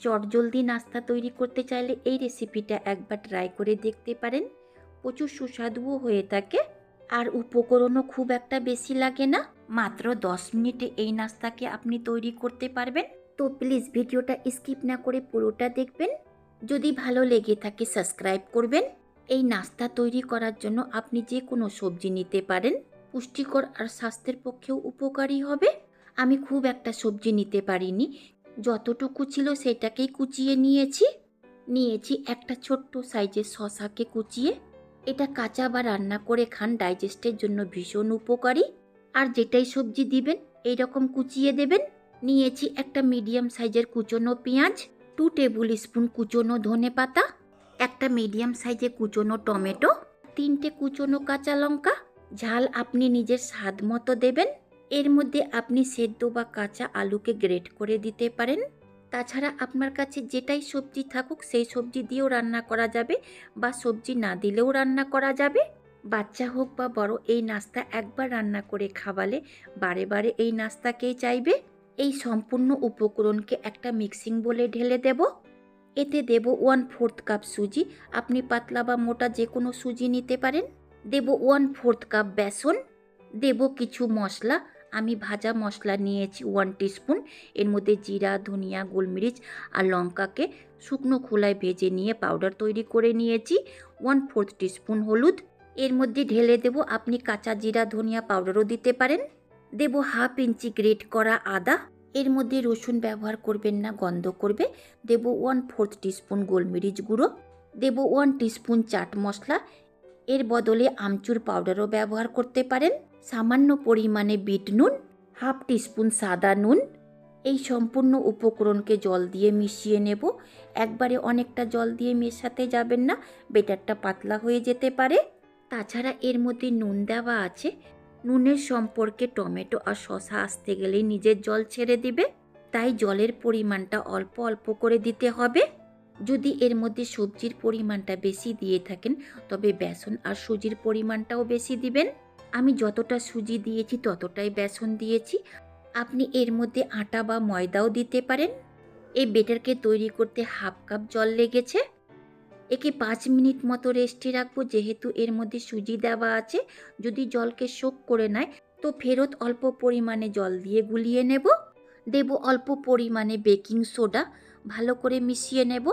চটজলদি নাস্তা তৈরি করতে চাইলে এই রেসিপিটা একবার ট্রাই করে দেখতে পারেন। প্রচুর সুস্বাদুও হয়ে থাকে। আর উপকরণও খুব একটা বেশি লাগে না। মাত্র দশ মিনিটে এই নাস্তাকে আপনি তৈরি করতে পারবেন। তো প্লিজ ভিডিওটা স্কিপ না করে পুরোটা দেখবেন। যদি ভালো লেগে থাকে সাবস্ক্রাইব করবেন। এই নাস্তা তৈরি করার জন্য আপনি যে কোনো সবজি নিতে পারেন। পুষ্টিকর আর স্বাস্থ্যের পক্ষেও উপকারী হবে। আমি খুব একটা সবজি নিতে পারিনি। যতটুকু ছিল সেটাকেই কুচিয়ে নিয়েছি। নিয়েছি একটা ছোট্ট সাইজের শশাকে কুচিয়ে। এটা কাঁচা বা রান্না করে খান, ডাইজেস্টের জন্য ভীষণ উপকারী। আর যেটাই সবজি দিবেন এই রকম কুচিয়ে দেবেন। নিয়েছি একটা মিডিয়াম সাইজের কুচনো পেঁয়াজ, টু টেবিল স্পুন কুচনো ধনে পাতা, একটা মিডিয়াম সাইজের কুচনো টমেটো, তিনটে কুচনো কাঁচা লঙ্কা। ঝাল আপনি নিজের স্বাদ মতো দেবেন। এর মধ্যে আপনি সেদ্ধ বা কাঁচা আলুকে গ্রেট করে দিতে পারেন। তাছাড়া আপনার কাছে যেটাই সবজি থাকুক, সেই সবজি দিয়েও রান্না করা যাবে বা সবজি না দিলেও রান্না করা যাবে। বাচ্চা হোক বা বড়, এই নাস্তা একবার রান্না করে খাওয়ালে বারে বারে এই নাস্তাকেই চাইবে। এই সম্পূর্ণ উপকরণকে একটা মিক্সিং বলে ঢেলে দেব। এতে দেব ওয়ান ফোর্থ কাপ সুজি, আপনি পাতলা বা মোটা যে কোনো সুজি নিতে পারেন। দেব ওয়ান ফোর্থ কাপ বেসন, দেব কিছু মশলা আমি ভাজা মশলা নিয়েছি ওয়ান টিস্পুন এর মধ্যে জিরা, ধনিয়া, গোলমরিচ আর লঙ্কাকে শুকনো খোলায় ভেজে নিয়ে পাউডার তৈরি করে নিয়েছি। ওয়ান ফোর্থ টিস্পুন হলুদ। এর মধ্যে ঢেলে দেব, আপনি কাঁচা জিরা, ধনিয়া পাউডারও দিতে পারেন। দেব হাফ ইঞ্চি গ্রেট করা আদা। এর মধ্যে রসুন ব্যবহার করবেন না, গন্ধ করবে। দেব ওয়ান ফোর্থ টিস্পুন গোলমরিচ গুঁড়ো। দেব ওয়ান টিস্পুন চাট মশলা। এর বদলে আমচুর পাউডারও ব্যবহার করতে পারেন। সামান্য পরিমাণে বিট নুন, হাফ টিস্পুন সাদা নুন, এই সম্পূর্ণ উপকরণকে জল দিয়ে মিশিয়ে নেব। একবারে অনেকটা জল দিয়ে মেশাতে যাবেন না বেটারটা পাতলা হয়ে যেতে পারে। তাছাড়া এর মধ্যে নুন দেওয়া আছে। নুনের সম্পর্কে টমেটো আর শশা আসতে গেলেই নিজের জল ছেড়ে দিবে। তাই জলের পরিমাণটা অল্প অল্প করে দিতে হবে। যদি এর মধ্যে সবজির পরিমাণটা বেশি দিয়ে থাকেন, তবে বেসন আর সুজির পরিমাণটাও বেশি দিবেন। আমি যতটা সুজি দিয়েছি, ততটাই বেসন দিয়েছি। আপনি এর মধ্যে আটা বা ময়দাও দিতে পারেন। এই বেটারকে তৈরি করতে হাফ কাপ জল লেগেছে। একে পাঁচ মিনিট মতো রেস্টে রাখব, যেহেতু এর মধ্যে সুজি দেওয়া আছে। যদি জলকে শোক করে নেয়, তো ফেরত অল্প পরিমাণে জল দিয়ে গুলিয়ে নেব। দেব অল্প পরিমাণে বেকিং সোডা, ভালো করে মিশিয়ে নেব।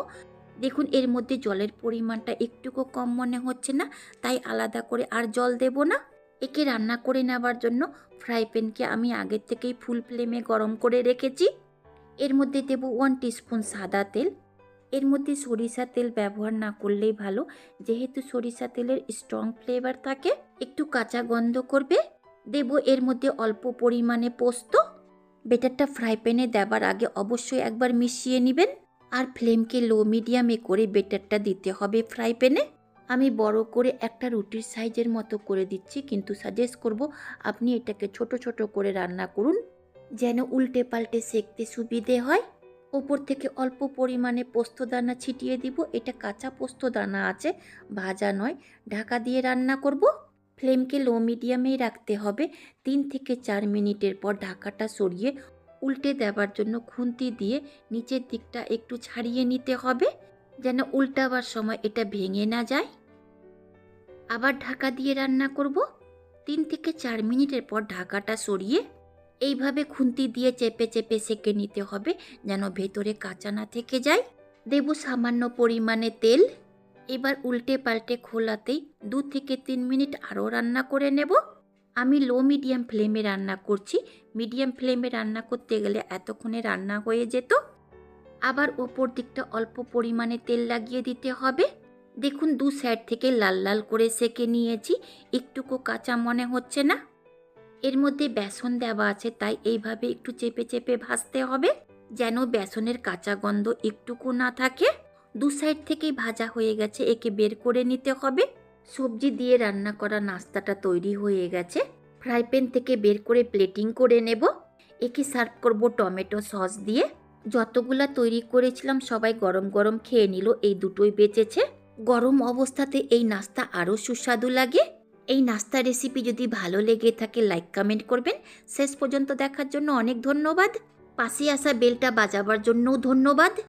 দেখুন, এর মধ্যে জলের পরিমাণটা একটুকু কম মনে হচ্ছে না, তাই আলাদা করে আর জল দেব না। একে রান্না করে নেওয়ার জন্য ফ্রাই প্যানকে আমি আগের থেকেই ফুল ফ্লেমে গরম করে রেখেছি। এর মধ্যে দেব ওয়ান টিস্পুন সাদা তেল। এর মধ্যে সরিষা তেল ব্যবহার না করলেই ভালো, যেহেতু সরিষা তেলের স্ট্রং ফ্লেভার থাকে, একটু কাঁচা গন্ধ করবে। দেব এর মধ্যে অল্প পরিমাণে পোস্ত। বেটারটা ফ্রাই প্যানে দেবার আগে অবশ্যই একবার মিশিয়ে নেবেন। আর ফ্লেমকে লো মিডিয়ামে করে বেটারটা দিতে হবে ফ্রাই প্যানে আমি বড় করে একটা রুটির সাইজের মতো করে দিচ্ছি, কিন্তু সাজেস্ট করব আপনি এটাকে ছোট ছোট করে রান্না করুন, যেন উল্টে পাল্টে সেকতে সুবিধে হয়। ওপর থেকে অল্প পরিমাণে পোস্তদানা ছিটিয়ে দিব, এটা কাঁচা পোস্তদানা আছে, ভাজা নয়, ঢাকা দিয়ে রান্না করব। ফ্লেমকে লো মিডিয়ামেই রাখতে হবে, তিন থেকে চার মিনিটের পর ঢাকাটা সরিয়ে উল্টে দেওয়ার জন্য খুন্তি দিয়ে নিচের দিকটা একটু ছাড়িয়ে নিতে হবে। যেন উল্টাবার সময় এটা ভেঙে না যায়। আবার ঢাকা দিয়ে রান্না করব। তিন থেকে চার মিনিটের পর ঢাকাটা সরিয়ে এইভাবে খুন্তি দিয়ে চেপে চেপে সেঁকে নিতে হবে যেন ভেতরে কাঁচা না থেকে যায়। দেব সামান্য পরিমাণে তেল। এবার উল্টে পাল্টে খোলাতেই দু থেকে তিন মিনিট আরও রান্না করে নেব। আমি লো মিডিয়াম ফ্লেমে রান্না করছি। মিডিয়াম ফ্লেমে রান্না করতে গেলে এতক্ষণে রান্না হয়ে যেত। আবার ওপর দিকটা অল্প পরিমাণে তেল লাগিয়ে দিতে হবে। দেখুন, দু সাইড থেকে লাল লাল করে সেকে নিয়েছি। একটুকু কাঁচা মনে হচ্ছে না। এর মধ্যে বেসন দেওয়া আছে, তাই এইভাবে একটু চেপে চেপে ভাজতে হবে, যেন বেসনের কাঁচা গন্ধ একটুকু না থাকে। দু সাইড থেকেই ভাজা হয়ে গেছে, একে বের করে নিতে হবে। সবজি দিয়ে রান্না করা নাস্তাটা তৈরি হয়ে গেছে। ফ্রাই প্যান থেকে বের করে প্লেটিং করে নেব। একে সার্ভ করব টমেটো সস দিয়ে। যতগুলা তৈরি করেছিলাম, সবাই গরম গরম খেয়ে নিল। এই দুটোই বেঁচেছে। গরম অবস্থাতে এই নাস্তা আরও সুস্বাদু লাগে। এই নাস্তা রেসিপি যদি ভালো লেগে থাকে লাইক কমেন্ট করবেন। শেষ পর্যন্ত দেখার জন্য অনেক ধন্যবাদ। পাশে আসা বেলটা বাজাবার জন্যও ধন্যবাদ।